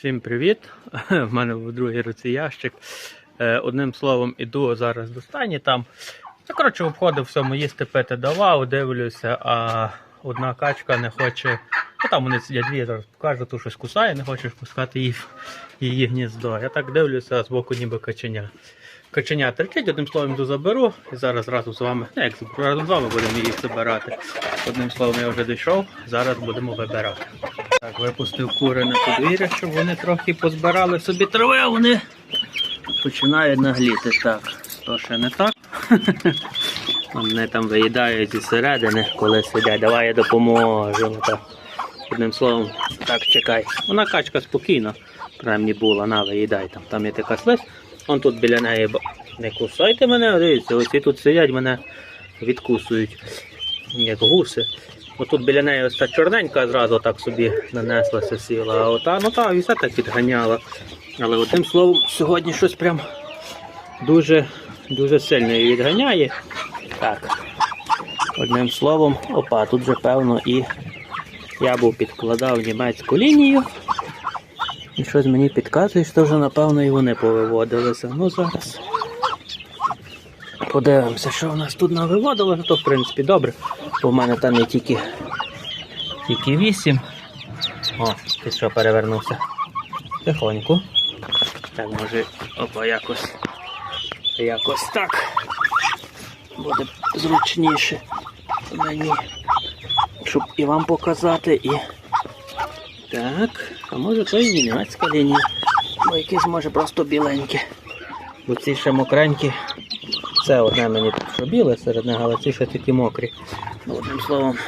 Всім привіт! У мене в другій руці ящик. Е, Одним словом, іду зараз до стані там. Ну, коротше, обходив всьому їсти пити давав, дивлюся, а одна качка не хоче. Ну там вони сидять дві, я зараз покажу, ту щось кусає, не хоче впускати її, в її гніздо. Я так дивлюся, з боку ніби каченя. Каченя терчить, одним словом йду заберу і зараз разом з вами, ну як разом з вами будемо їх забирати. Одним словом, я вже дійшов, зараз будемо вибирати. Так, випустив кури на подвір'я, щоб вони трохи позбирали собі трави, а вони починають нагліти. Так, то ще не так. Вони там виїдають зі середини, коли сидять. Давай я допоможу. Одним словом, так чекай. Вона качка спокійна, принаймні була, на виїдай там. Там є така слизь. Он тут біля неї не кусайте мене, дивіться, оці тут сидять, мене відкусують, як гуси. Отут біля неї ось та чорненька зразу так собі нанеслася сіла, а ота, ну та і все так відганяла. Але одним словом, сьогодні щось прям дуже, дуже сильно її відганяє. Так. Одним словом, опа, тут вже певно і я був підкладав німецьку лінію. І щось мені підказує, що вже напевно і вони повиводилися. Ну зараз. Подивимося, що в нас тут навиводилося, то в принципі добре. Бо в мене там є тільки, тільки 8. О, ти що перевернувся? Тихонько. Так, може, опа, якось. Якось так. Буде зручніше мені. Щоб і вам показати, і. Так, а може то і німецька лінія. Бо якесь може просто біленьке. Бо ці ще мокренькі. Це одне мені що біле серед них, але ці ще такі мокрі. Одним словом,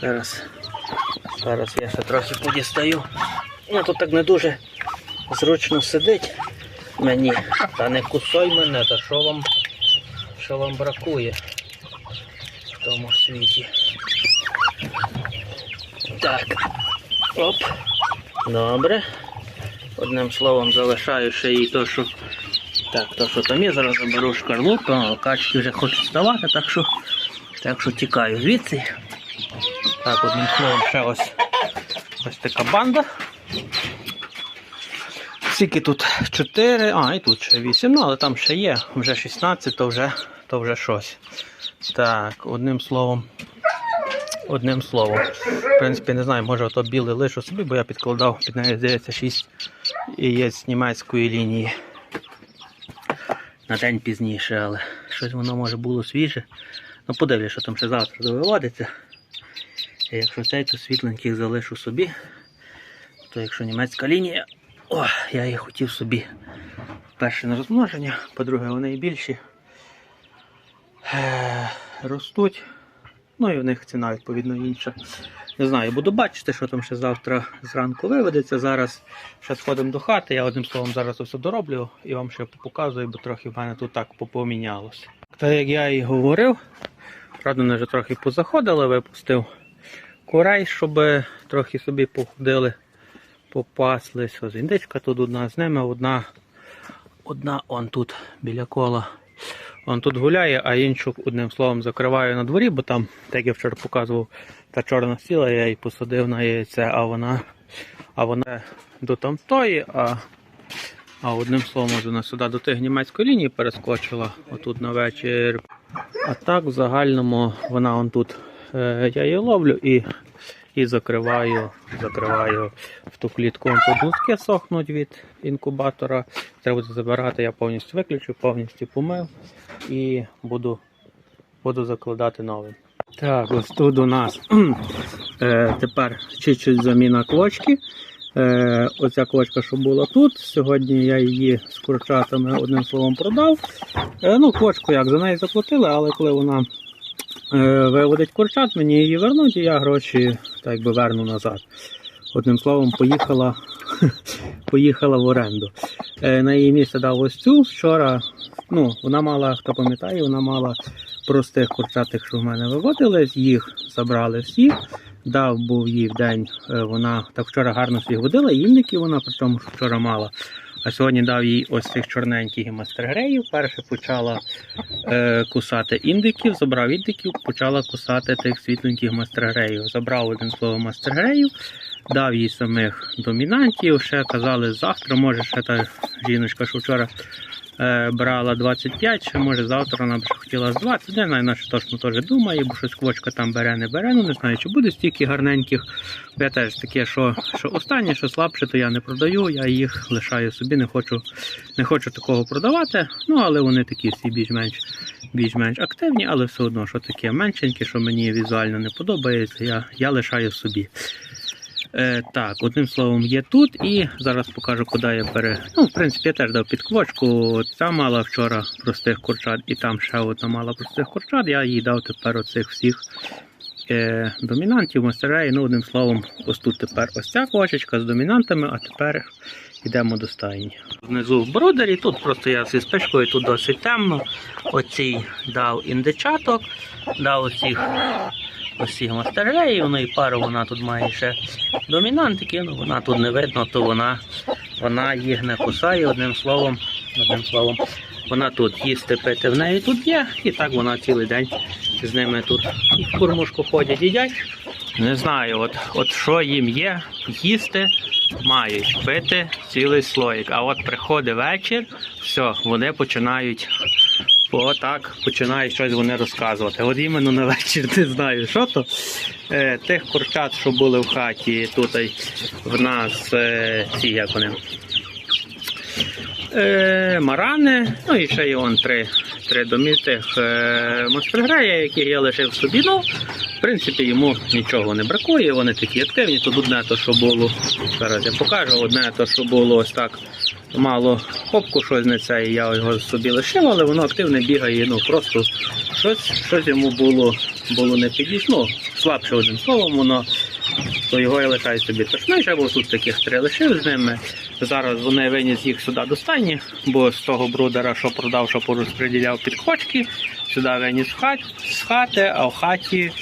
зараз, зараз я ще трохи подістаю. Ну тут так не дуже зручно сидить мені. Та не кусай мене, та що вам, що вам бракує в тому світі. Так. Оп. Добре. Одним словом залишаю ще їй то, що. Так, то, що там є, зараз заберу шкарлупу, качки вже хочуть вставати, так що, так що тікаю звідси. Так, одним словом, ще ось, ось така банда. Скільки тут 4, а, і тут ще 8, ну але там ще є, вже 16, то вже, то вже щось. Так, одним словом. Одним словом. В принципі, не знаю, може ото біле лишу собі, бо я підкладав під неї, здається, 6 яєць німецької лінії. На день пізніше, але щось воно може було свіже. Ну подивлюсь, що там ще завтра довиводиться. І якщо цей, то світленьких залишу собі. То якщо німецька лінія, о, я її хотів собі перше на розмноження, по-друге, вони більші. Е, ростуть. Ну і в них ціна відповідно інша. Не знаю, буду бачити, що там ще завтра зранку виведеться. Зараз ще сходимо до хати. Я одним словом зараз все дороблю і вам ще показую, бо трохи в мене тут так помінялося. Так як я і говорив, вони вже трохи позаходили, випустив курей, щоб трохи собі походили, попаслись. Ось індичка тут одна з ними, одна, одна он тут біля кола. Он тут гуляє, а іншу одним словом закриваю на дворі, бо там, так я вчора показував, та чорна сіла, я її посадив на яйце, а вона, а вона до тамтої, а, а одним словом вона сюди до тих німецької лінії перескочила отут на вечір. А так в загальному вона он тут е, я її ловлю і, і закриваю, закриваю в ту клітку. Гнутки сохнуть від інкубатора. Треба буде забирати, я повністю виключу, повністю помив і буду, буду закладати новим. Так, ось тут у нас е, тепер чуть-чуть заміна квочки. Е, оця квочка, що була тут. Сьогодні я її з курчатами одним словом продав. Е, ну, квочку як за неї заплатили, але коли вона е, виводить курчат, мені її вернуть, і я гроші так би верну назад. Одним словом, поїхала, поїхала в оренду. Е, на її місце дав ось цю. Вчора, ну, вона мала, хто пам'ятає, вона мала простих курчатих, що в мене виводились, їх забрали всі. Дав був їй в день, е, вона так вчора гарно всіх водила, індиків вона, причому вчора мала. А сьогодні дав їй ось цих чорненьких мастергреїв. Перше почала е, кусати індиків, забрав індиків, почала кусати тих світленьких мастергреїв. Забрав один слово мастергреїв, дав їй самих домінантів. Ще казали, завтра, може, ще та жіночка, що вчора брала 25, ще може завтра вона б хотіла з 20. Не знаю, наче точно теж думає, бо щось квочка там бере, не бере. Ну не знаю, чи буде стільки гарненьких. Я теж таке, що, що останнє, що слабше, то я не продаю, я їх лишаю собі, не хочу, не хочу такого продавати. Ну, але вони такі всі більш-менш більш-менш активні, але все одно, що таке меншенькі, що мені візуально не подобається, я, я лишаю собі. Е, так, одним словом, є тут і зараз покажу, куди я пере. Ну, в принципі, я теж дав підквочку. Ця мала вчора простих курчат, і там ще одна мала простих курчат. Я їй дав тепер оцих всіх е, домінантів, мастерей. Ну, одним словом, ось тут тепер ось ця квочечка з домінантами, а тепер йдемо до стайні. Внизу в брудері, тут просто я зі спичкою, тут досить темно. Оцій дав індичаток, дав оцих оці мастереї, воно і пару вона тут має ще домінантики, ну вона тут не видно, то вона, вона їх не кусає, одним словом, одним словом, вона тут їсти пити в неї тут є, і так вона цілий день з ними тут і в кормушку ходять, їдять. Не знаю, от, от що їм є, їсти мають пити цілий слоїк. А от приходить вечір, все, вони починають Отак починають щось вони розказувати. От іменно на вечір не знаю, що то. Е, тих курчат, що були в хаті, тут в нас е, ці як вони. Е, марани, ну і ще є он три, три домі тих е, монстригрея, яких я лишив собі. Ну, в принципі, йому нічого не бракує, вони такі активні. Тут одне то, що було, зараз я покажу, одне то, що було ось так мало попку, щось не це, і я його собі лишив, але воно активно бігає, ну просто щось, щось йому було, було не підійшло. Слабше одним словом, воно то його я лишаю собі. Тож ну, ще тут таких три лишив з ними. Зараз вони виніс їх сюди до стайні, бо з того брудера, що продав, що порозподіляв під кочки, сюди виніс з хати, а в хаті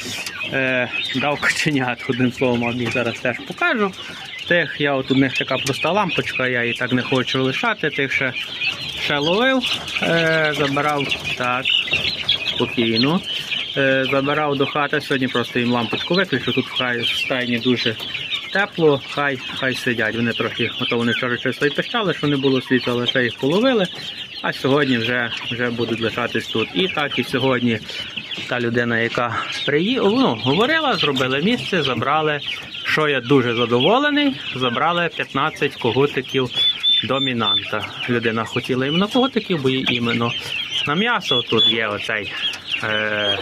е, дав коченят. Одним словом, їх зараз теж покажу. Тих я от у них така проста лампочка, я її так не хочу лишати. Тих ще, ще ловив, е, забирав так, спокійно. Е, забирав до хати. Сьогодні просто їм лампочку виключу. Тут в хай в стайні дуже тепло, хай хай сидять. Вони трохи, ото вони вчора чисто і пищали, що не було світла, лише їх половили. А сьогодні вже, вже будуть лишатись тут. І так, і сьогодні та людина, яка приїхала, ну, говорила, зробили місце, забрали, що я дуже задоволений, забрали 15 когутиків домінанта. Людина хотіла іменно когутиків, бо їй іменно на м'ясо. Тут є оцей е,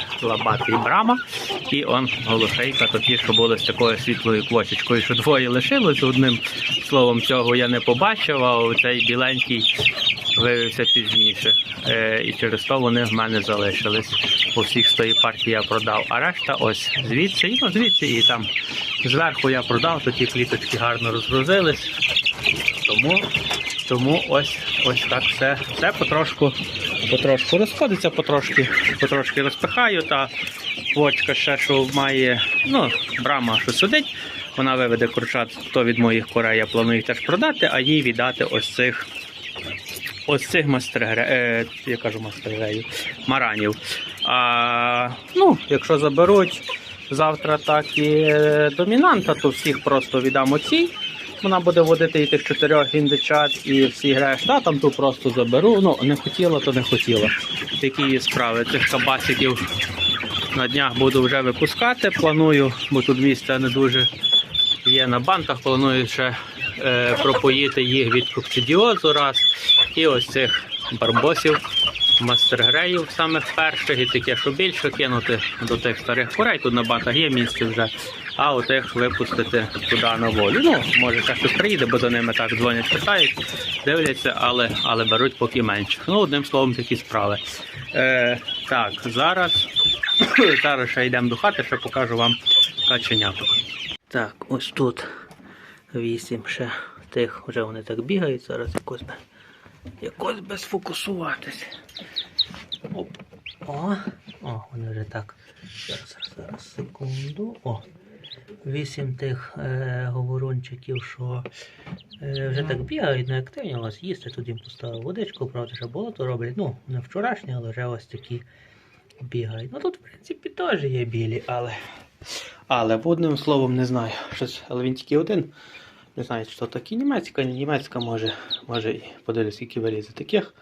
брама, і он голошейка, то ті, що були з такою світлою квочечкою, що двоє лишилось. Одним словом, цього я не побачив, а цей біленький виявився пізніше. Е, і через то вони в мене залишились. У всіх з тої партії я продав, а решта ось звідси, і ну, звідси і там зверху я продав, то ті кліточки гарно розгрузились. Тому, тому ось ось так все, все потрошку, потрошку розходиться, потрошки, потрошки розпихаю. Та квочка ще що має, ну, брама, що сидить. Вона виведе курчат, то від моїх курей я планую їх теж продати, а їй віддати ось цих ось цих мастергре, е, я кажу мастергреїв, маранів. А, ну, якщо заберуть завтра так і е, домінанта, то всіх просто віддам оцій. Вона буде водити і тих чотирьох індичат, і всі граєш, та там ту просто заберу. Ну, не хотіла, то не хотіла. Такі її справи. Цих кабасиків на днях буду вже випускати. Планую, бо тут місця не дуже є на банках. Планую ще е, пропоїти їх від коксидіозу раз. І ось цих барбосів, мастергреїв самих перших, і таке, що більше кинути до тих старих курей. Тут на банках є місце вже. А отих випустити туди на волю. Ну, може, ще хтось приїде, бо до ними так дзвонять, питають, дивляться, але, але беруть поки менше. Ну, одним словом, такі справи. Е, так, зараз, зараз ще йдемо до хати, ще покажу вам каченяток. Так, ось тут вісім ще тих, вже вони так бігають, зараз якось би, якось би сфокусуватись. Оп. О, о, вони вже так. Зараз, зараз, секунду. О. Вісім тих е, говорунчиків, що е, вже так бігають, не активні, у вас їсти, тут їм поставив водичку, правда, ще болото роблять. Ну, не вчорашні, але вже ось такі бігають. Ну тут, в принципі, теж є білі, але Але одним словом не знаю. Щось, але він тільки один. Не знаю, що таке німецька, німецька може. Може і подивлюсь, скільки вилізе таких.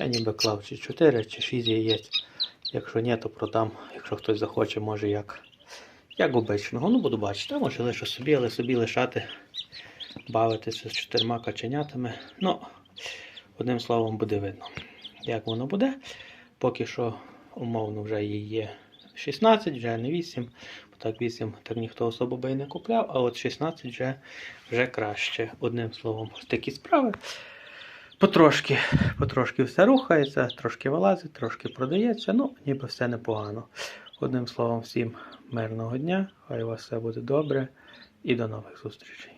Я ніби клав чи 4, чи 6 яєць. Якщо ні, то продам. Якщо хтось захоче, може як. Як обичного. Ну буду бачити. А може лише собі, але собі лишати, бавитися з чотирма каченятами. Ну, одним словом, буде видно. Як воно буде. Поки що, умовно, вже її є 16, вже не 8. Бо так 8 так ніхто особо би і не купляв, а от 16 вже, вже краще. Одним словом, ось такі справи. Потрошки, потрошки все рухається, трошки вилазить, трошки продається. Ну, ніби все непогано. Одним словом, всім мирного дня. Хай у вас все буде добре і до нових зустрічей.